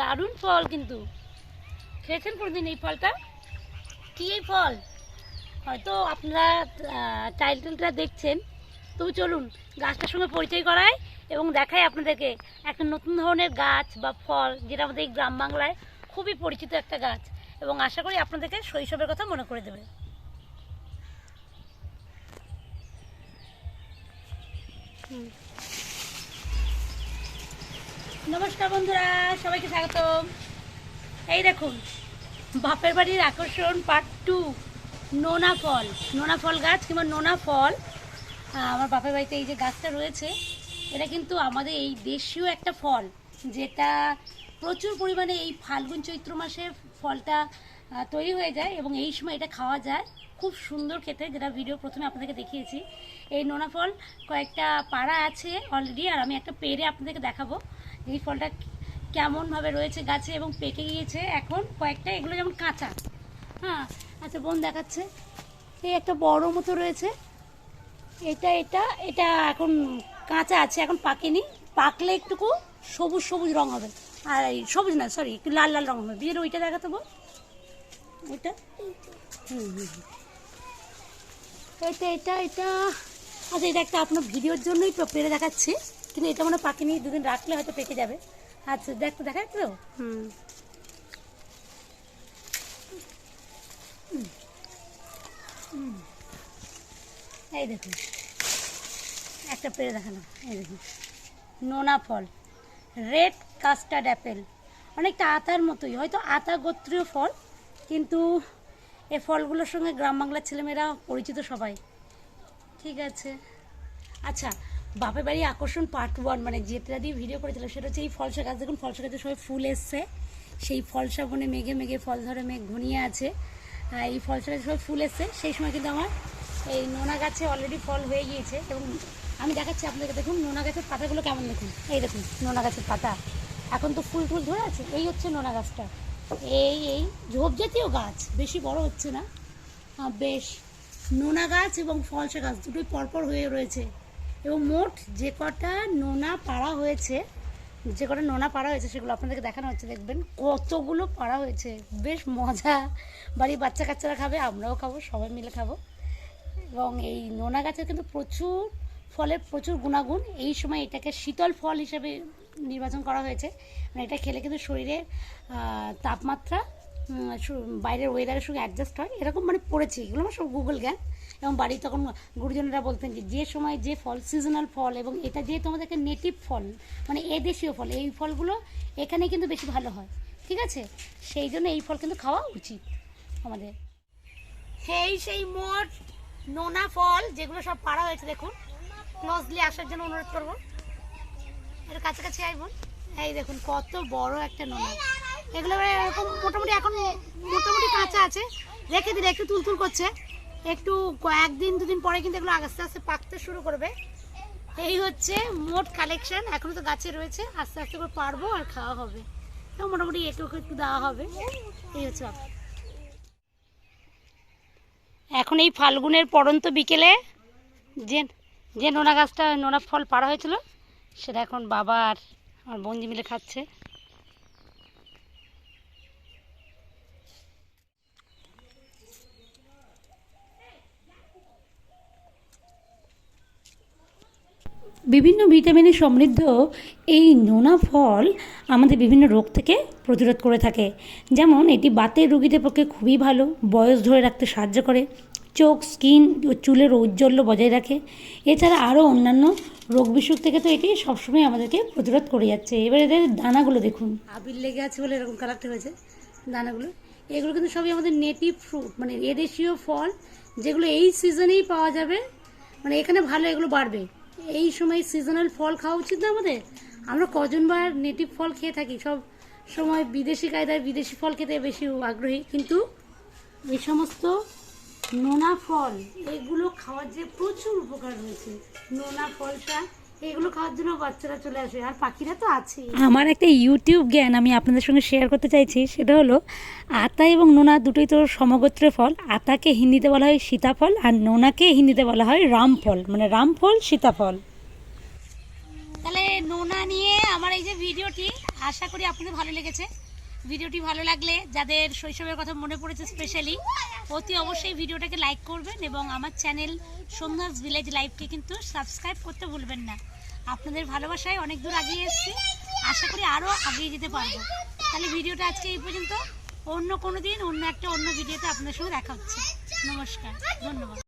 দারুণ ফল কিন্তু। খেয়েছেন কোনোদিন এই ফলটা? কি এই ফল? হয়তো আপনারা টাইটেলটা দেখছেন। তবু চলুন, গাছটার সঙ্গে পরিচয় করায় এবং দেখাই আপনাদেরকে একটা নতুন ধরনের গাছ বা ফল, যেটা আমাদের এই গ্রাম বাংলায় খুবই পরিচিত একটা গাছ এবং আশা করি আপনাদেরকে শৈশবের কথা মনে করে দেবে। হুম। নমস্কার বন্ধুরা, সবাইকে স্বাগতম। এই দেখুন, বাপের বাড়ির আকর্ষণ পার্ট টু নোনা ফল নোনা ফল গাছ কিংবা নোনা ফল। আমার বাপের বাড়িতে এই যে গাছটা রয়েছে, এটা কিন্তু আমাদের এই দেশীয় একটা ফল, যেটা প্রচুর পরিমাণে এই ফাল্গুন চৈত্র মাসে ফলটা তৈরি হয়ে যায় এবং এই সময় এটা খাওয়া যায়। খুব সুন্দর খেতে, যেটা ভিডিও প্রথমে আপনাদেরকে দেখিয়েছি। এই নোনা ফল কয়েকটা পাড়া আছে অলরেডি আর আমি একটা পেরে আপনাদেরকে দেখাবো। এই ফলটা কেমনভাবে রয়েছে গাছে এবং পেকে গিয়েছে এখন কয়েকটা, এগুলো যেমন কাঁচা। হ্যাঁ আচ্ছা বোন দেখাচ্ছে। এই একটা বড় মতো রয়েছে। এটা এটা এটা এখন কাঁচা আছে, এখন পাকেনি। পাকলে একটুকু সবুজ সবুজ রং হবে। আর এই সবুজ না সরি একটু লাল লাল রং হবে। বিয়ের ওইটা দেখাতে বল ওইটা? হুম হুম হুম। এটা এটা এটা। আচ্ছা এটা একটা আপনার ভিডিওর জন্যই তো পেরে দেখাচ্ছি। কিন্তু এটা মনে পাকেনি দুদিন রাখলে হয়তো পেকে যাবে আচ্ছা দেখা যাচ্ছে তো হুম হুম। হুম। এই দেখুন একটা পেরে দেখালাম এই দেখুন নোনা ফল রেড কাস্টার্ড অ্যাপেল অনেকটা আতার মতোই হয়তো আতা গোত্রীয় ফল কিন্তু এই ফলগুলোর সঙ্গে গ্রাম বাংলার ছেলেমেয়েরা পরিচিত সবাই ঠিক আছে আচ্ছা বাপের বাড়ি আকর্ষণ পার্ট ওয়ান মানে যেটা দিয়ে ভিডিও করেছিলাম সেটা হচ্ছে এই ফলসা গাছ। দেখুন, ফলসা গাছে সবাই ফুল এসছে। সেই ফলসা বনে মেঘে মেঘে, ফল ধরে মেঘ ঘনিয়ে আছে। এই ফলসা গাছে সবাই ফুল এসছে। সেই সময় কিন্তু আমার এই নোনা গাছে অলরেডি ফল হয়ে গিয়েছে। এবং আমি দেখাচ্ছি আপনাদেরকে, দেখুন, নোনা গাছের পাতাগুলো কেমন দেখুন। এই দেখুন, নোনা গাছের পাতা। এখন তো ফুল টুল ধরে আছে। এই হচ্ছে নোনা গাছটা। এই এই ঝোপ জাতীয় গাছ। বেশি বড় হচ্ছে না। বেশ। নোনা গাছ এবং ফলসা গাছ দুটোই পরপর হয়ে রয়েছে। এবং মোট যে কটা নোনা পাড়া হয়েছে যে কটা নোনা পাড়া হয়েছে সেগুলো আপনাদেরকে দেখানো হচ্ছে দেখবেন কতগুলো পাড়া হয়েছে। বেশ মজা। বাড়ির বাচ্চা কাচ্চারা খাবে আমরাও খাব সবাই মিলে খাব। এবং এই নোনা গাছের কিন্তু প্রচুর ফলের প্রচুর গুণাগুণ। এই সময় এটাকে শীতল ফল হিসেবে নির্বাচন করা হয়েছে। মানে এটা খেলে কিন্তু শরীরের আহ, তাপমাত্রা বাইরের ওয়েদারের সঙ্গে অ্যাডজাস্ট হয়। এরকম মানে পড়েছি। এগুলো আমার সব গুগল জ্ঞান। এবং বাড়ি তখন গুরুজনেরা বলতেন যে যে সময় যে ফল সিজনাল ফল এবং এটা যেহেতু আমাদেরকে নেটিভ ফল মানে এদেশীয় ফল, এই ফলগুলো এখানে কিন্তু বেশি ভালো হয়। ঠিক আছে? সেই জন্য এই ফল কিন্তু খাওয়া উচিত আমাদের। সেই সেই মোট নোনা ফল যেগুলো সব পাড়া হয়েছে, দেখুন। ক্লোজলি আসার জন্য অনুরোধ করব। এর কাছাকাছি আসব এই দেখুন, কত বড় একটা নোনা। এগুলো এরকম মোটামুটি এখন মোটামুটি কাঁচা আছে। রেখে দিলে একটু তুলতুল করছে। একটু কয়েকদিন, দুদিন পরে কিন্তু এগুলো আস্তে আস্তে পাকতে শুরু করবে। এই হচ্ছে মোট কালেকশন এখনও তো গাছে রয়েছে। আস্তে আস্তে করে পারব আর খাওয়া হবে। এবং মোটামুটি একটু একটু দেওয়া হবে। এই হচ্ছে এখন এই ফাল্গুনের পড়ন্ত বিকেলে যে যে নোনা গাছটা, নোনা ফল পাড়া হয়েছিল, সেটা এখন বাবা আর আমার বঞ্জি মিলে খাচ্ছে। বিভিন্ন ভিটামিনে সমৃদ্ধ এই নোনা ফল আমাদের বিভিন্ন রোগ থেকে প্রতিরোধ করে থাকে। যেমন এটি বাতের রোগীদের পক্ষে খুবই ভালো, বয়স ধরে রাখতে সাহায্য করে, চোখ, স্কিন ও চুলের ঔজ্জ্বল্য বজায় রাখে। এছাড়া আরও অন্যান্য রোগ বিসুখ থেকে তো এটি সবসময় আমাদেরকে প্রতিরোধ করে যাচ্ছে। এবার এদের দানাগুলো দেখুন। আবির লেগে আছে বলে এরকম কালারটা হয়েছে, দানাগুলো। এগুলো কিন্তু সবই আমাদের নেটিভ ফ্রুট মানে এদেশীয় ফল, যেগুলো এই সিজনেই পাওয়া যাবে মানে এখানে ভালো এগুলো বাড়বে। এই সময় সিজনাল ফল খাওয়া উচিত না আমাদের? আমরা কজনবার নেটিভ ফল খেয়ে থাকি? সব সময় বিদেশি কায়দায় বিদেশি ফল খেতে বেশি আগ্রহী, কিন্তু এই সমস্ত নোনা ফল, এগুলো খাওয়ার যে প্রচুর উপকার রয়েছে নোনা ফলটা এগুলো খাওয়ার জন্য বাচ্চারা চলে আসে। আর পাখিরা তো আছে আমার একটা ইউটিউব জ্ঞান আমি আপনাদের সঙ্গে শেয়ার করতে চাইছি সেটা হলো আতা এবং নোনা দুটোই তো সমগোত্র ফল। আতাকে হিন্দিতে বলা হয় সীতাফল আর নোনাকে হিন্দিতে বলা হয় রামফল। মানে রামফল সীতাফল। তাহলে নোনা নিয়ে আমার এই যে ভিডিওটি আশা করি আপনাদের ভালো লেগেছে। ভিডিওটি ভালো লাগলে যাদের শৈশবের কথা মনে পড়েছে স্পেশালি অতি অবশ্যই ভিডিওটাকে লাইক করবেন এবং আমার চ্যানেল সোমনাথ ভিলেজ লাইভকে কিন্তু সাবস্ক্রাইব করতে ভুলবেন না। আপনাদের ভালোবাসায় অনেক দূর আগিয়ে এসেছি। আশা করি আরও আগিয়ে যেতে পারব। তাহলে ভিডিওটা আজকে এই পর্যন্ত। অন্য কোনো দিন অন্য একটা অন্য ভিডিওতে আপনাদের সঙ্গে দেখা হচ্ছে। নমস্কার, ধন্যবাদ।